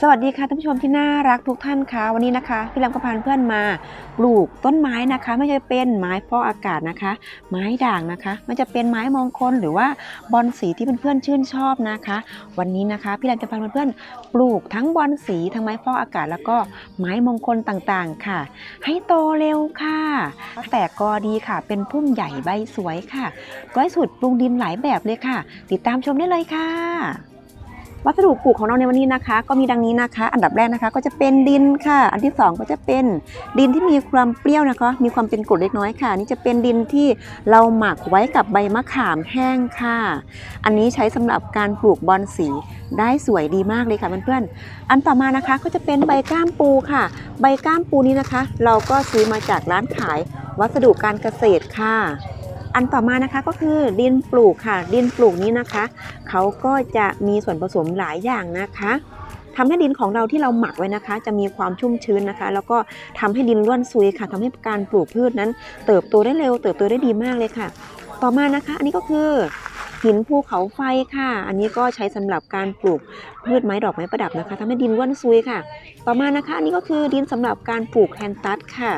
สวัสดีค่ะท่านผู้ชมที่น่ารักทุกท่านค่ะวันนี้นะคะพี่ลำก็พาเพื่อนมาปลูกต้นไม้นะคะ ไม่ว่าจะเป็นไม้ฟอกอากาศนะคะ ไม้ด่างนะคะไม่จะเป็นไม้มงคลหรือว่าบอนสีที่เพื่อนๆชื่นชอบนะคะ วันนี้นะคะพี่ลำจะพาเพื่อนๆปลูกทั้งบอนสีทั้งไม้ฟอกอากาศแล้วก็ไม้มงคลต่างๆค่ะ ให้โตเร็วค่ะ แต่กอดีค่ะ เป็นพุ่มใหญ่ใบสวยค่ะก้อยสุดปรุงดินหลายแบบเลยค่ะ ติดตามชมได้เลยค่ะ วัสดุปลูกของเราในวันนี้นะคะ ก็มีดังนี้นะคะ อันดับแรกนะคะ ก็จะเป็นดินค่ะ อันที่สองก็จะเป็นดินที่มีความเปรี้ยวนะคะ มีความเป็นกรดเล็กน้อยค่ะ นี่จะเป็นดินที่เราหมักไว้กับใบมะขามแห้งค่ะ อันนี้ใช้สำหรับการปลูกบอนสีได้สวยดีมากเลยค่ะเพื่อนๆอันต่อมานะคะก็จะเป็นใบก้ามปูค่ะ ใบก้ามปูนี้นะคะ เราก็ซื้อมาจากร้านขายวัสดุการเกษตรค่ะ อันต่อมานะคะก็คือดินปลูกค่ะ ดินปลูกนี้นะคะเขาก็จะมีส่วนผสมหลายอย่างนะคะทำให้ดินของเราที่เราหมักไว้นะคะ จะมีความชุ่มชื้นนะคะ แล้วก็ทำให้ดินร่วนซุยค่ะทำให้การปลูกพืชนั้น เติบโตได้เร็ว เติบโตได้ดีมากเลยค่ะ ต่อมานะคะ อันนี้ก็คือหินภูเขาไฟค่ะ อันนี้ก็ใช้สำหรับการปลูกพืชไม้ดอกไม้ประดับนะคะทำให้ดินร่วนซุยค่ะ ต่อมานะคะ อันนี้ก็คือดินสำหรับการปลูกแคนตัสค่ะ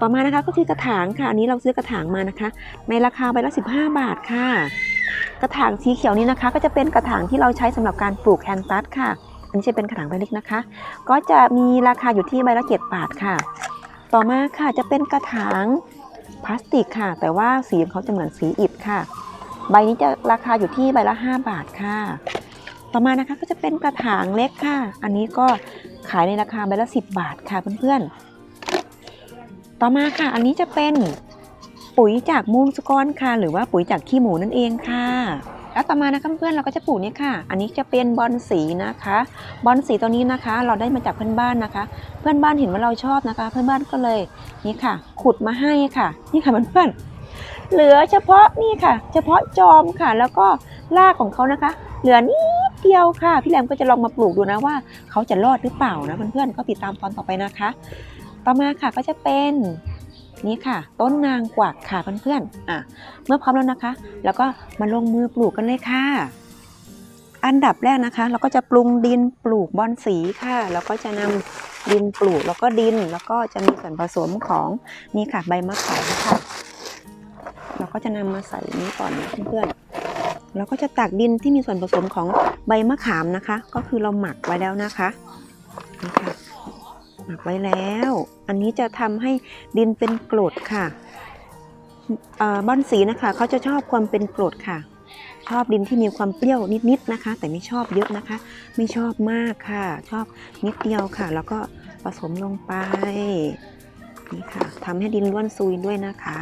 ต่อมานะคะก็คือกระถางค่ะ อันนี้เราซื้อกระถางมานะคะ ในราคาใบละ 15 บาทค่ะ กระถางสีเขียวนี้นะคะ ก็จะเป็นกระถางที่เราใช้สำหรับการปลูกแคนตัสค่ะ อันนี้จะเป็นกระถางใบเล็กนะคะ ก็จะมีราคาอยู่ที่ใบละเจ็ดบาทค่ะ ต่อมาค่ะจะเป็นกระถางพลาสติกค่ะ แต่ว่าสีของเขาจะเหมือนสีอิฐค่ะ ใบนี้จะราคาอยู่ที่ใบละ 5 บาทค่ะ ต่อมานะคะก็จะเป็นกระถางเล็กค่ะ อันนี้ก็ขายในราคาใบละ 10 บาทค่ะเพื่อนๆ ต่อมาค่ะ อันนี้จะเป็นปุ๋ยจากมูลสกรค่ะ หรือว่าปุ๋ยจากขี้หมูนั่นเองค่ะ แล้วต่อมานะคะเพื่อนๆเราก็จะปลูกเนี่ยค่ะ อันนี้จะเป็นบอนสีนะคะ บอนสีตัวนี้นะคะ เราได้มาจากเพื่อนบ้านนะคะ เพื่อนบ้านเห็นว่าเราชอบนะคะ เพื่อนบ้านก็เลยนี่ค่ะ ขุดมาให้ค่ะ นี่ค่ะเพื่อนๆเหลือเฉพาะนี่ค่ะ เฉพาะจอมค่ะ แล้วก็รากของเขานะคะ เหลือนิดเดียวค่ะ พี่แรมก็จะลองมาปลูกดูนะว่า เขาจะรอดหรือเปล่านะเพื่อนๆก็ติดตามตอนต่อไปนะคะ ต่อมาค่ะก็จะเป็นนี่ค่ะ ต้นนางกวักค่ะเพื่อนๆอะเมื่อพร้อมแล้วนะคะ แล้วก็มาลงมือปลูกกันเลยค่ะ อันดับแรกนะคะ เราก็จะปรุงดินปลูกบอนสีค่ะ แล้วก็จะนำดินปลูกแล้วก็ดิน แล้วก็จะมีส่วนผสมของนี่ค่ะใบมะขามค่ะ เราก็จะนำมาใส่นี้ก่อนนะเพื่อนๆแล้วก็จะตักดินที่มีส่วนผสมของใบมะขามนะคะ ก็คือเราหมักไว้แล้วนะคะนี่ค่ะ หมักไว้แล้ว อันนี้จะทำให้ดินเป็นกรดค่ะอ่อบอนสีนะคะเขาจะชอบความเป็นกรดค่ะ ชอบดินที่มีความเปรี้ยวนิดๆนะคะ แต่ไม่ชอบเยอะนะคะ ไม่ชอบมากค่ะ ชอบนิดเดียวค่ะ แล้วก็ผสมลงไปนี่ค่ะทำให้ดินร่วนซุยด้วยนะคะ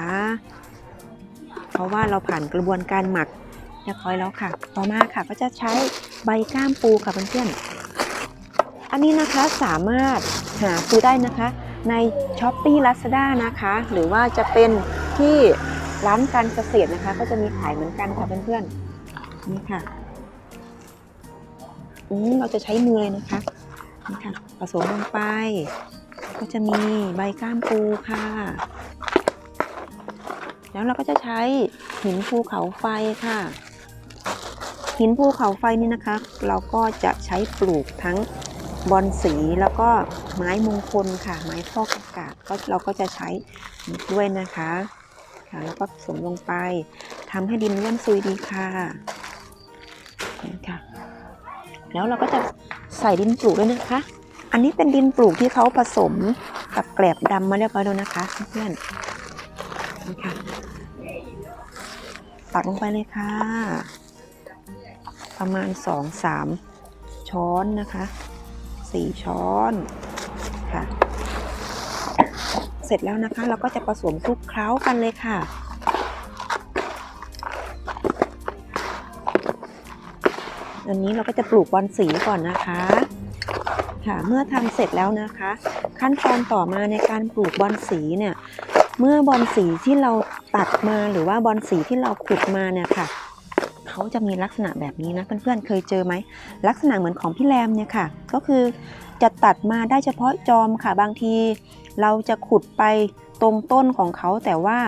เพราะว่าเราผ่านกระบวนการหมักเรียบร้อยแล้วค่ะ ต่อมาค่ะก็จะใช้ใบก้ามปูค่ะเพื่อนๆอันนี้นะคะสามารถ หาซื้อได้นะคะใน s h อ p e e Lazada นะคะ หรือว่าจะเป็นที่ร้านการเกษตรนะคะ ก็จะมีขายเหมือนกันค่ะเพื่อนๆนี่ค่ะอืมเราจะใช้มือเลยนะคะนี่ค่ะผสมลงไป ก็จะมีใบก้ามปูค่ะ แล้วเราก็จะใช้หินภูเขาไฟค่ะ หินภูเขาไฟนี่นะคะ เราก็จะใช้ปลูกทั้ง บอนสีแล้วก็ไม้มงคลค่ะ ไม้ฟอกอากาศก็เราก็จะใช้ด้วยนะคะค่ะแล้วก็ผสมลงไปทำให้ดินร่วนซุยดีค่ะนี่ค่ะ แล้วเราก็จะใส่ดินปลูกด้วยนะคะ อันนี้เป็นดินปลูกที่เขาผสมกับแกลบดำมาเรียบร้อยแล้วนะคะเพื่อนนี่ค่ะตักลงไปเลยค่ะ ประมาณ2-3ช้อนนะคะ 4ช้อนค่ะ เสร็จแล้วนะคะเราก็จะผสมคลุกเคล้ากันเลยค่ะอันนี้เราก็จะปลูกบอนสีก่อนนะคะ ค่ะเมื่อทำเสร็จแล้วนะคะ ขั้นตอนต่อมาในการปลูกบอนสีเนี่ยเมื่อบอนสีที่เราตัดมาหรือว่าบอนสีที่เราขุดมาเนี่ยค่ะ เขาจะมีลักษณะแบบนี้นะเพื่อนๆเคยเจอไหมลักษณะเหมือนของพี่แรมเนี่ยค่ะ ก็คือจะตัดมาได้เฉพาะจอมค่ะบางที เราจะขุดไปตรงต้นของเขาแต่ว่า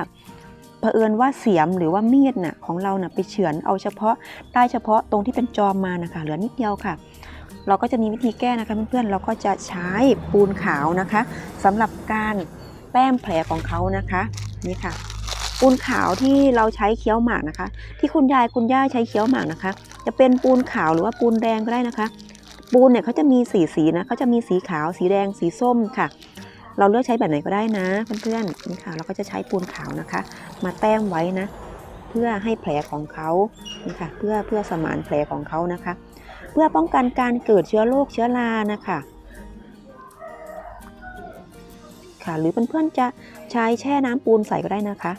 เผอิญว่าเสียมหรือว่ามีดน่ะของเราน่ะไปเฉือนเอาเฉพาะได้เฉพาะตรงที่เป็นจอมมานะคะเหลือนิดเดียวค่ะ เราก็จะมีวิธีแก้นะคะเพื่อนๆเราก็จะใช้ปูนขาวนะคะสำหรับการแต้มแผลของเขานะคะนี่ค่ะ ปูนขาวที่เราใช้เคี้ยวหมากนะคะ ที่คุณยายคุณย่าใช้เคี้ยวหมากนะคะ จะเป็นปูนขาวหรือว่าปูนแดงก็ได้นะคะ ปูนเนี่ยเขาจะมีสีสีนะเขาจะมีสีขาว สีแดง สีส้มค่ะ เราเลือกใช้แบบไหนก็ได้นะเพื่อนๆนี่ค่ะ เราก็จะใช้ปูนขาวนะคะ มาแต้มไว้นะ เพื่อให้แผลของเขานี่ค่ะ เพื่อเพื่อสมานแผลของเขานะคะ เพื่อป้องกันการเกิดเชื้อโรคเชื้อรานะคะค่ะหรือเพื่อนๆจะใช้แช่น้ำปูนใส่ก็ได้นะคะ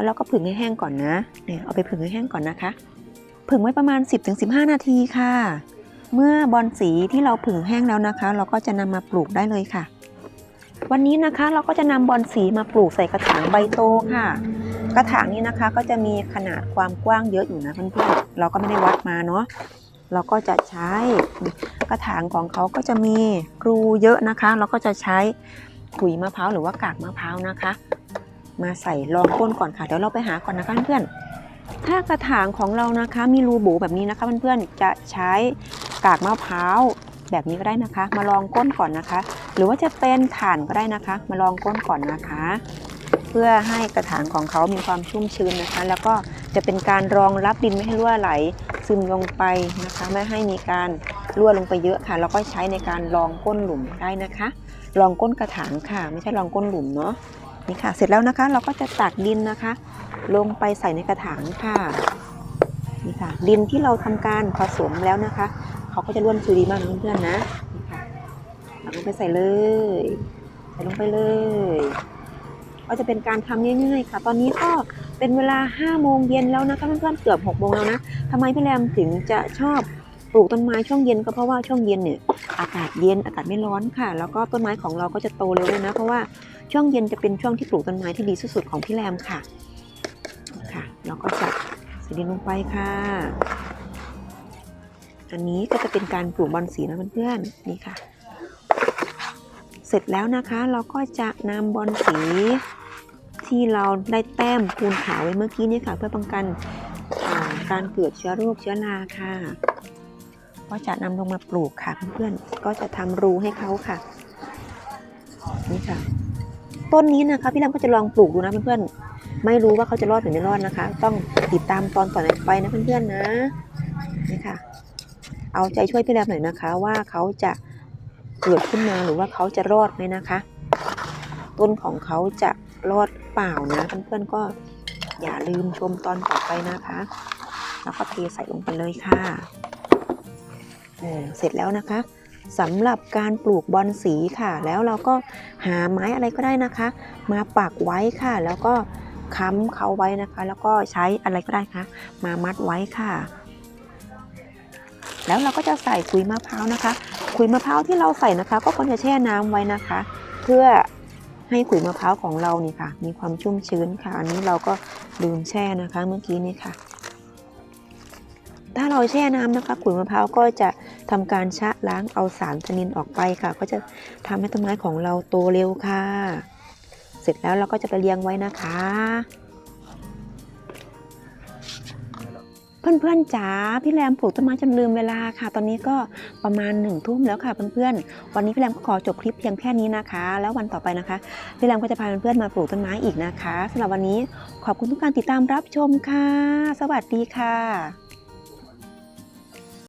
แล้วเราก็ผึ่งให้แห้งก่อนนะ เนี่ยเอาไปผึ่งให้แห้งก่อนนะคะ ผึ่งไว้ประมาณ 10-15 นาทีค่ะ เมื่อบอลสีที่เราผึ่งแห้งแล้วนะคะ เราก็จะนำมาปลูกได้เลยค่ะ วันนี้นะคะเราก็จะนำบอลสีมาปลูกใส่กระถางใบโตค่ะ กระถางนี้นะคะก็จะมีขนาดความกว้างเยอะอยู่นะเพื่อนๆเราก็ไม่ได้วัดมาเนาะเราก็จะใช้กระถางของเขาก็จะมีรูเยอะนะคะ เราก็จะใช้ขุยมะพร้าวหรือว่ากากมะพร้าวนะคะ มาใส่รองก้นก่อนค่ะ เดี๋ยวเราไปหาก่อนนะคะเพื่อนถ้ากระถางของเรานะคะมีรูโบแบบนี้นะคะเพื่อนๆจะใช้กากมะพร้าวแบบนี้ก็ได้นะคะ มาลองก้นก่อนนะคะ หรือว่าจะเป็นถ่านก็ได้นะคะ มาลองก้นก่อนนะคะ เพื่อให้กระถางของเขามีความชุ่มชื้นนะคะ แล้วก็จะเป็นการรองรับดินไม่ให้รั่วไหล ซึมลงไปนะคะ ไม่ให้มีการรั่วลงไปเยอะค่ะ แล้วก็ใช้ในการรองก้นหลุมได้นะคะรองก้นกระถางค่ะ ไม่ใช่รองก้นหลุมเนาะ นี่ค่ะ เสร็จแล้วนะคะ เราก็จะตักดินนะคะ ลงไปใส่ในกระถางค่ะนี่ค่ะ ดินที่เราทำการผสมแล้วนะคะ เขาก็จะร่วนซุยดีมากนะเพื่อนๆนะนี่ค่ะตักลงไปใส่เลย ใส่ลงไปเลยก็จะเป็นการทำง่ายๆค่ะ ตอนนี้ก็เป็นเวลา5โมงเย็นแล้วนะคะเพื่อนๆเกือบ6โมงแล้วนะทำไมพี่แรมถึงจะชอบปลูกต้นไม้ช่วงเย็นก็เพราะว่าช่วงเย็นเนี่ยอากาศเย็นอากาศไม่ร้อนค่ะ แล้วก็ต้นไม้ของเราก็จะโตเร็วด้วยนะ เพราะว่า ช่วงเย็นจะเป็นช่วงที่ปลูกต้นไม้ที่ดีที่สุดของพี่แรมค่ะค่ะเราก็จะใส่ดินลงไปค่ะ อันนี้ก็จะเป็นการปลูกบอลสีนะเพื่อนๆนี่ค่ะ เสร็จแล้วนะคะเราก็จะนำบอลสีที่เราได้แต้มปูนขาวไว้เมื่อกี้นี่ค่ะ เพื่อป้องกันการเกิดเชื้อโรคเชื้อราค่ะ ก็จะนำลงมาปลูกค่ะเพื่อนๆก็จะทำรูให้เขาค่ะนี่ค่ะ ต้นนี้นะคะพี่ลำก็จะลองปลูกดูนะเพื่อนๆ ไม่รู้ว่าเขาจะรอดหรือไม่รอดนะคะ ต้องติดตามตอนต่อไปนะเพื่อนๆนะนี่ค่ะ เอาใจช่วยพี่แรมหน่อยนะคะ ว่าเขาจะเกิดขึ้นมาหรือว่าเขาจะรอดไหมนะคะ ต้นของเขาจะรอดเปล่านะเพื่อนๆก็อย่าลืมชมตอนต่อไปนะคะ แล้วก็เทใส่ลงไปเลยค่ะเสร็จแล้วนะคะ สำหรับการปลูกบอนสีค่ะ แล้วเราก็หาไม้อะไรก็ได้นะคะ มาปักไว้ค่ะ แล้วก็ค้ำเขาไว้นะคะ แล้วก็ใช้อะไรก็ได้คะมามัดไว้ค่ะ แล้วเราก็จะใส่ขุยมะพร้าวนะคะขุยมะพร้าวที่เราใส่นะคะ ก็ควรจะแช่น้ำไว้นะคะ เพื่อให้ขุยมะพร้าวของเรานี่ค่ะ มีความชุ่มชื้นค่ะ อันนี้เราก็ลืมแช่นะคะเมื่อกี้นี้ค่ะ ถ้าเราแช่น้ำนะคะขุยมะพร้าวก็จะทำการชะล้างเอาสารทนินออกไปค่ะ ก็จะทำให้ต้นไม้ของเราโตเร็วค่ะ เสร็จแล้วเราก็จะไปเลี้ยงไว้นะคะ เพื่อนๆจ๋าพี่แรมปลูกต้นไม้จนลืมเวลาค่ะ ตอนนี้ก็ประมาณหนึ่งทุ่มแล้วค่ะเพื่อนๆวันนี้พี่แรมก็ขอจบคลิปเพียงแค่นี้นะคะ แล้ววันต่อไปนะคะพี่แรมก็จะพาเพื่อนๆมาปลูกต้นไม้อีกนะคะสำหรับวันนี้ขอบคุณทุกการติดตามรับชมค่ะ สวัสดีค่ะ